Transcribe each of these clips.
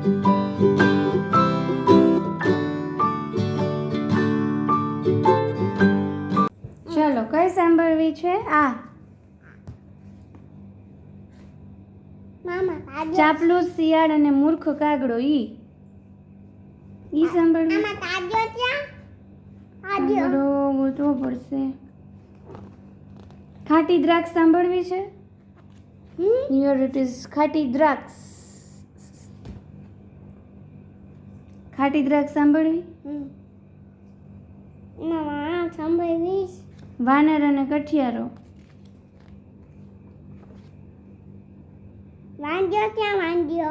ચલો કઈ સાંભળવી છે? આ. ચાપલું શિયાળ અને મૂર્ખ કાગડો ઈ. ઈ સાંભળવી ગોતવો પડશે. ખાટી દ્રાક્ષ સાંભળવી છે? હિયર ઇટ ઇઝ ખાટી દ્રાક્ષ. ખાટી દ્રાક્ષ સાંભળવી? વાનર અને કઠિયારો. વાંજ્યો ક્યાં વાંજ્યો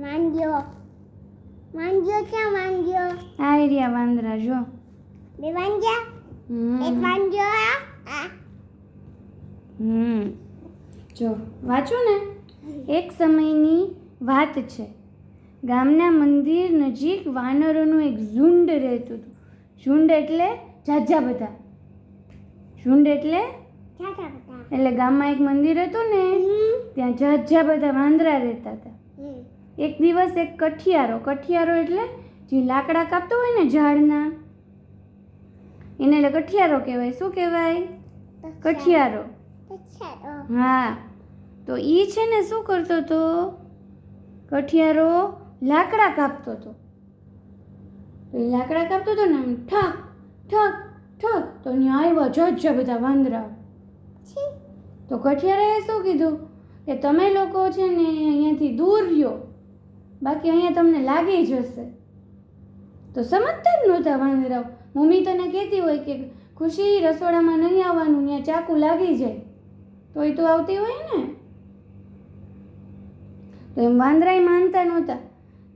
વાંજ્યો વાંજ્યો ક્યાં વાંજ્યો આ એરિયા વાંદરા જો. બે વાંજ્યા એક આ? આ. હમ. જો વાંચો ને. એક સમયની વાત છે. ગામના મંદિર નજીક વાનરોનું એક ઝુંડ રહેતું હતું. ઝુંડ એટલે ઝાઝા બધા. ઝુંડ એટલે એટલે ગામમાં એક મંદિર હતું ને ત્યાં ઝાઝા બધા વાંદરા રહેતા હતા. એક દિવસ એક કઠિયારો કઠિયારો એટલે જે લાકડા કાપતો હોય ને ઝાડના એને એટલે કઠિયારો કહેવાય. શું કહેવાય? કઠિયારો. હા. તો એ છે ને શું કરતો હતો? કઠિયારો લાકડા કાપતો હતો. તો એ લાકડા કાપતો હતો ને આમ ઠક ઠક ઠક તો અહીંયા આવ્યા જજ બધા વાંદરા તો કઠિયારાએ શું કીધું? કે તમે લોકો છે ને અહીંયાથી દૂર રહ્યો. બાકી અહીંયા તમને લાગી જશે તો સમજતા જ નહોતા વાંદરાઓ. મમ્મી તને કહેતી હોય કે ખુશી રસોડામાં નહીં આવવાનું ત્યાં ચાકુ લાગી જાય. તો એ તો આવતી હોય ને? તો એમ વાંદરાએ માનતા નહોતા.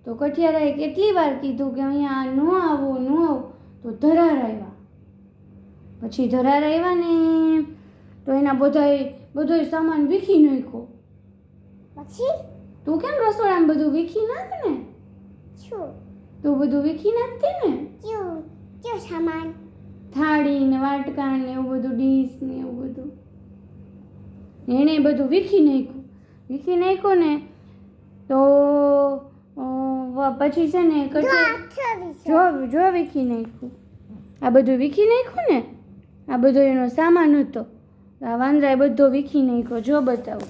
તો કઠિયારાએ કેટલી વાર કીધું કે અહીંયા ન આવો ન આવો? તો ધરાર આવ્યા. પછી ધરાર આવ્યા ને તો એના બધાય બધોય સામાન વીખી નાખ્યો. પછી? તું કેમ રસોડામાં બધું વીખી નાખ ને? શું? તું બધું વીખી નાખતી ને? ક્યું ક્યું સામાન. થાળી ને વાટકા ને એવું બધું ડીશ ને એવું બધું. એણે બધું વીખી નાખ્યું. વીખી નાખ્યું ને તો પછી છે ને જો જો વીખી નાખ્યું. આ બધું વીખી નાખ્યું ને? આ બધો એનો સામાન હતો. આ વાંદરાએ બધો વીખી નાખ્યો. જો બતાવો.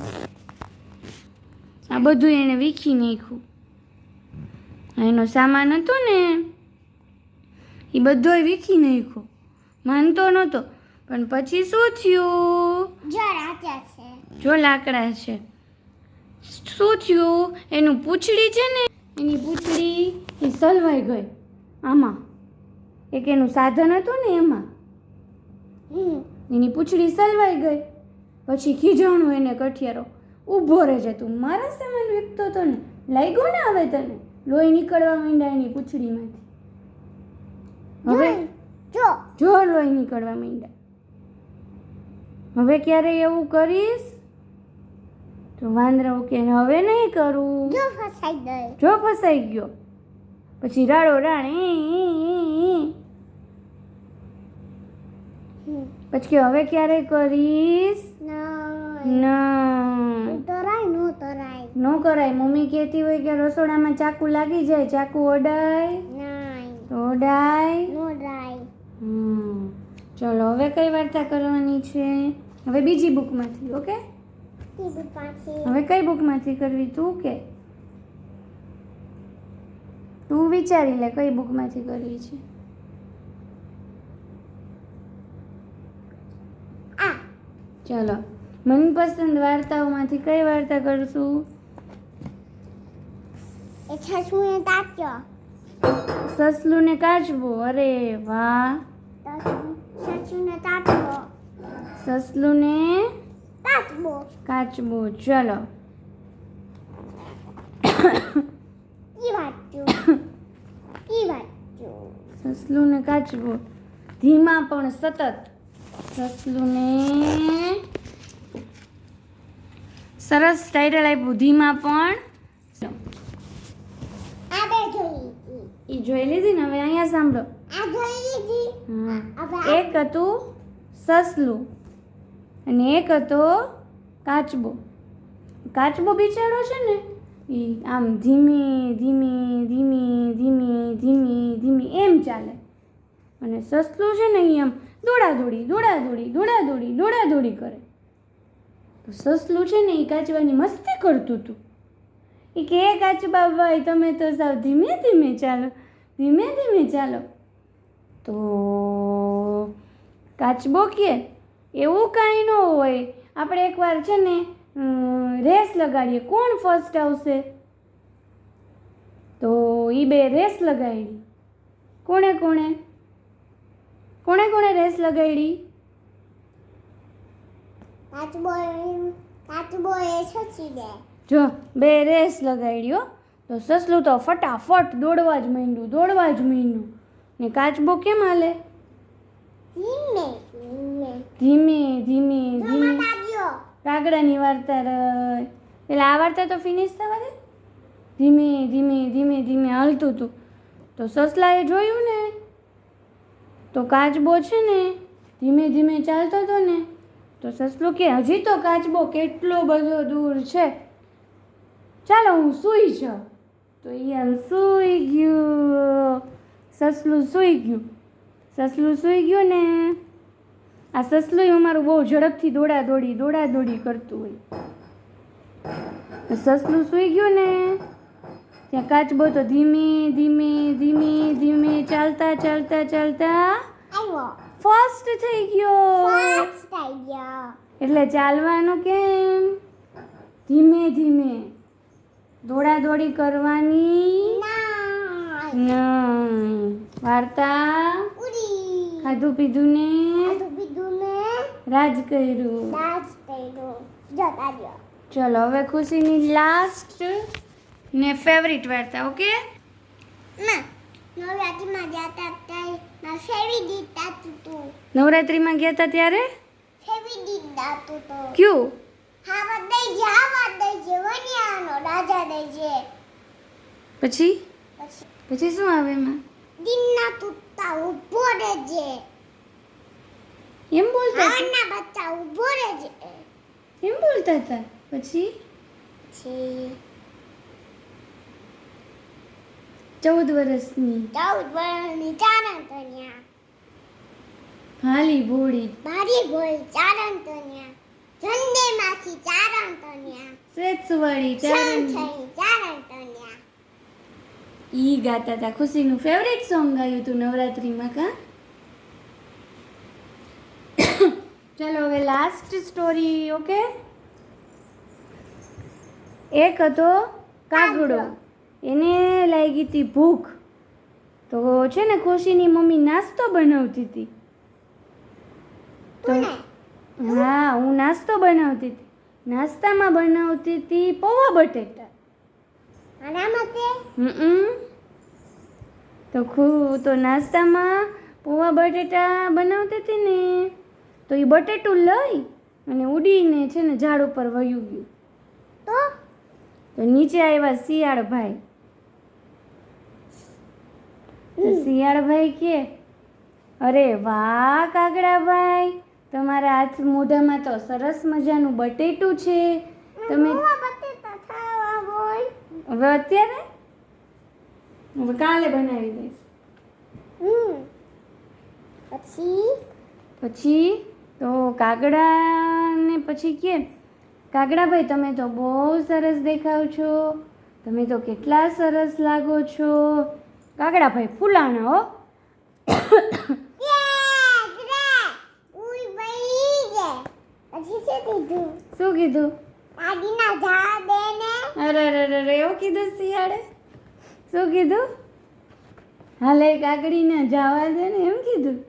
આ બધું એણે વીખી નાખ્યું. એનો સામાન હતો ને એ બધોય વીખી નાખ્યો. માનતો નહોતો. પણ પછી શું થયું? જો રાજા છે. જો લાકડા છે. શું થયું? એનું પૂંછડી છે ને? એની પૂંછડી એ સલવાઈ ગઈ. આમાં. એક એનું સાધન હતું ને એમાં. એની પૂંછડી સલવાઈ ગઈ. પછી ખીજાણું એને કઠિયારો. ઊભો રહેજે તું મારા સામાન વિકતો હતો ને લાગ્યો ને હવે તને? લોહી નીકળવા માંડ્યા એની પૂંછડીમાંથી. હવે? જો. જો લોહી નીકળવા માંડ્યા. હવે ક્યારે એવું કરીશ? તો વાંદરાઓ કે હવે નહીં કરું? જો ફસાઈ ગયો. જો ફસાઈ ગયો. પછી રાડો રાણ પછી કે હવે ક્યારે કરીશ? ના. તરાય નો તરાય. ન કરાય. મમ્મી કહેતી હોય કે રસોડામાં ચાકુ લાગી જાય ચાકુ ઓડાય. ઓડાય. ચલો હવે કઈ વાર્તા કરવાની છે? હવે બીજી બુકમાંથી ઓકે? હવે કઈ બુકમાંથી કરવી? તું કે? તું વિચારી લે કઈ બુકમાંથી કરવી છે. ચલો મનપસંદ વાર્તાઓમાંથી કઈ વાર્તા કરશું? સસલું એ સસલું ને કાચબો? અરે વાહ. સસલું ને કાચવો સસલું ને તાતબો કાચબો ચલો. કી વાંચ્યું? કી વાંચ્યું? સસલું ને કાચબો ધીમા પણ સતત. સસલું ને સરસ ટાઇટલ આપ્યું. ધીમા પણ એ જોઈ લીધી. ને? હવે અહીંયા સાંભળો. એક હતું સસલું. અને એક હતો કાચબો. કાચબો બિચારો છે ને એ આમ ધીમે ધીમે ધીમે ધીમે, ધીમી, ધીમે એમ ચાલે. અને સસલું છે ને એ આમ દોડાદોડી દોડાદોડી દોડાદોડી દોડાદોડી કરે. તો સસલું છે ને એ કાચવાની મસ્તી કરતું હતું એ કે કાચબા ભાઈ, તમે તો સાવ ધીમે ધીમે ચાલો, ધીમે ધીમે ચાલો. તો કાચબો કે, એવું કાંઈ ન હોય. આપણે એકવાર છે ને રેસ લગાડીએ. કોણ ફર્સ્ટ આવશે? તો એ બે રેસ લગાડી. કોણે કોણે? કોણે કોણે રેસ લગાડી? જો બે રેસ લગાડી હો. તો સસલું તો ફટાફટ દોડવા જ માંડ્યું દોડવા જ માંડ્યું. ને કાચબો કેમ હાલે? ધીમે ધીમે. ધીમે ધીમે કાગડાની વાર્તા રહી એટલે આ વાર્તા તો ફિનિશ થવા દે. ધીમે ધીમે ધીમે ધીમે હાલતું હતું તો સસલાએ જોયું ને? તો કાચબો છે ને? ધીમે ધીમે ચાલતો હતો ને? તો સસલું કે, હજી તો કાચબો કેટલો બધો દૂર છે. ચાલો હું સૂઈ જાઉં. તો એ આમ સૂઈ ગયું. સસલું સૂઈ ગયું. સસલું સૂઈ ગયું ને? આ સસલું અમારું બહુ ઝડપથી દોડા દોડી દોડા દોડી કરતું હોય. સસલું સૂઈ ગયું ને ત્યાં કાચબો તો ધીમે ધીમે ધીમે ધીમે ચાલતા ચાલતા ચાલતા ફર્સ્ટ થઈ ગયો. ફાસ્ટ થઈ ગયો. એટલે ચાલવાનું કેમ? ધીમે ધીમે. દોડા દોડી કરવાની ના વાર્તા ખાધું પીધું ને? રાજ કર્યું. રાજ કર્યું. જો દાદીઓ ચલો હવે ખુશીની લાસ્ટ ને ફેવરિટ વાર્તા ઓકે ના નવરાત્રીમાં જતા ત્યારે ના ફેરી દીધા તું. નવરાત્રિમાં ગયા હતા ત્યારે? ફેવી દીધા તું તો. ક્યું? હા દઈ જે હા વાત દઈ જે વનિયાનો રાજા દઈ જે પછી? પછી? પછી શું આવે એમાં? દિનના તૂટતા ઊભો રહેજે. એમ બોલતા ના બચ્ચા ઊભો રહેજે. એમ બોલતા હતા? પછી? પછી? ચૌદ વર્ષની. ચૌદ વર્ષની ચારણ તન્યા. હાલી ભોળી મારી ભોઈ ચારણ તન્યા. જંદેમાંથી ચારણ તન્યા. શ્વેત સુવાળી ચારણ ચારણ તન્યા. ઈ ગાતા હતા ખુશીનું ફેવરેટ સોંગ ગાયું તું નવરાત્રિમાં કા? ચલો હવે લાસ્ટ સ્ટોરી ઓકે એક હતો કાગડો. એને લાગી હતી ભૂખ. તો છે ને ખુશીની મમ્મી નાસ્તો બનાવતી હતી. તો હા હું નાસ્તો બનાવતી હતી. નાસ્તામાં બનાવતી હતી પૌવા બટેટા. તો ખુ તો નાસ્તામાં પૌવા બટેટા બનાવતી હતી ને. તો એ બટેટું લઈ અને ઉડીને છે ને ઝાડ ઉપર વયું ગયું. તો? તો નીચે આવ્યા શિયાળભાઈ. શિયાળભાઈ કે અરે વાહ કાગડાભાઈ તમારા હાથ મોઢામાં તો સરસ મજાનું બટેટું છે. તમે હવે અત્યારે? હવે કાલે બનાવી દઈશ. હમ. પછી? પછી? તો કાગડાને પછી કે કાગડાભાઈ તમે તો બહુ સરસ દેખાવ છો. તમે તો કેટલા સરસ લાગો છો. કાગડાભાઈ ફૂલાણા હો. શું કીધું? અરે અરે અરે એવું કીધું શિયાળે? શું કીધું? હાલે, કાગડીને જવા દે ને, એમ કીધું?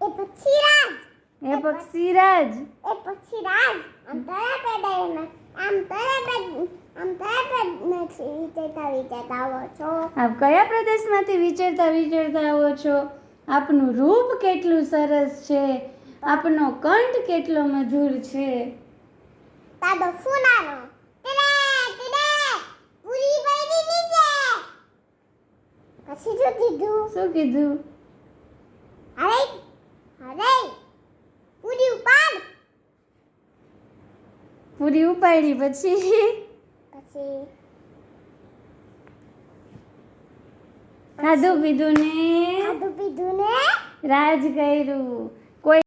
પછી રાજ. એ પક્ષીરાજ. એ પછી રાજ આમ જ એમાં આમ તરત જ આમ જ નથી વિચેતા વિચેતા આવો છો. આપ કયા પ્રદેશમાંથી વિચરતા વિચરતા આવો છો? આપનું રૂપ કેટલું સરસ છે? આપનો કંઠ કેટલો મધુર છે? તાદો ફૂનાનો ટીરે ટીરે પૂરી બૈરી નીચે પછી શું કીધું? શું કીધું? અરે અરે પૂરી ઉપાડ. પૂરી ઉપાડી પછી? પછી? ખાધું પીધું ને? ખાધું પીધું ને? રાજ કર્યું.